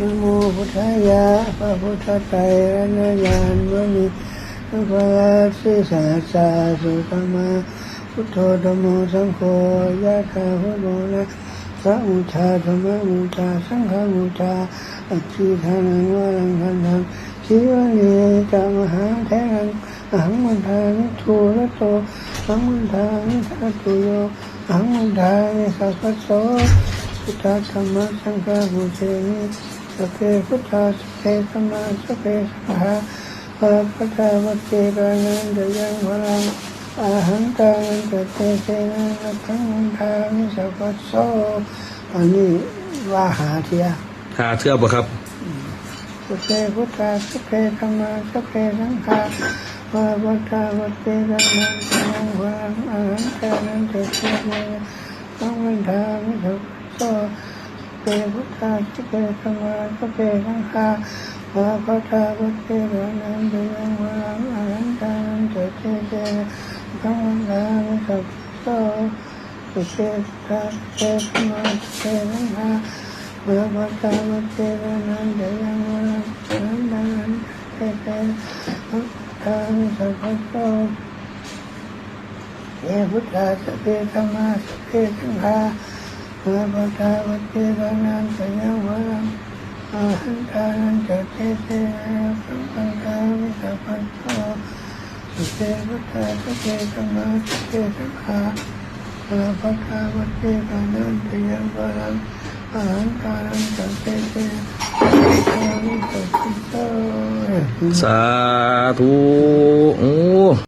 นโมพุทธายะพระพุทธไตรอนุญาณวมินุภาสิสาสาสุตมาพุทโธธมโมสังโฆยะถาพุทโธนะพระมุชาธรรมมุชาสังฆมุชาอัจฉิทานังวรังคันธังชีวเนจามหาเทรังอหังมันทานิทูระโตอังมันทานิทัตตุโยอหังมันทานิสัพพโสพุทธธรรมสังฆาหุเทมิ สพเพพุทธาสพเพธรรมาสพเพสังฆาพระพุทธวัตเตปานันเดยังวรังอาหังตานันเตเตเสนังนัทังมันทามิสัพพะโสอันนี้ว่าหาเทียหาเทือกบ่ครับสพเพพุทธาสพเพธรรมาสพเพสังฆาพระพุทธวัตเตปานันเดยังวรังอาหังตานันเตเตเสนังนัทังมันทามิสัพพะโส เปพุทธาสิเปธรรมาสเปสังฆาพระพุทธาพุทเทวานันเดยังวังอรันตานันเตเตเตสังวันลามิสัพโสสุเปพุทธาสิเปธรรมาเปสังฆาพระพุทธาพุทเทวานันเดยังวรังอรันตานันเตเตสังพุทธาสัพโสเอพุทธาสเปธรรมาสเปสังฆา พระพุทธวัตเตปานันตยังวรังอาหันทานันจะเตเตสัมปันทาวิสัพพันโตสุเตพุทาสุเตธรรมาสเตสังฆาพระพุทธวัตเตปานันตยังวรังอาหันทานันจะเตเตสัมปันทาวิสัพพันโตสาธุโอ้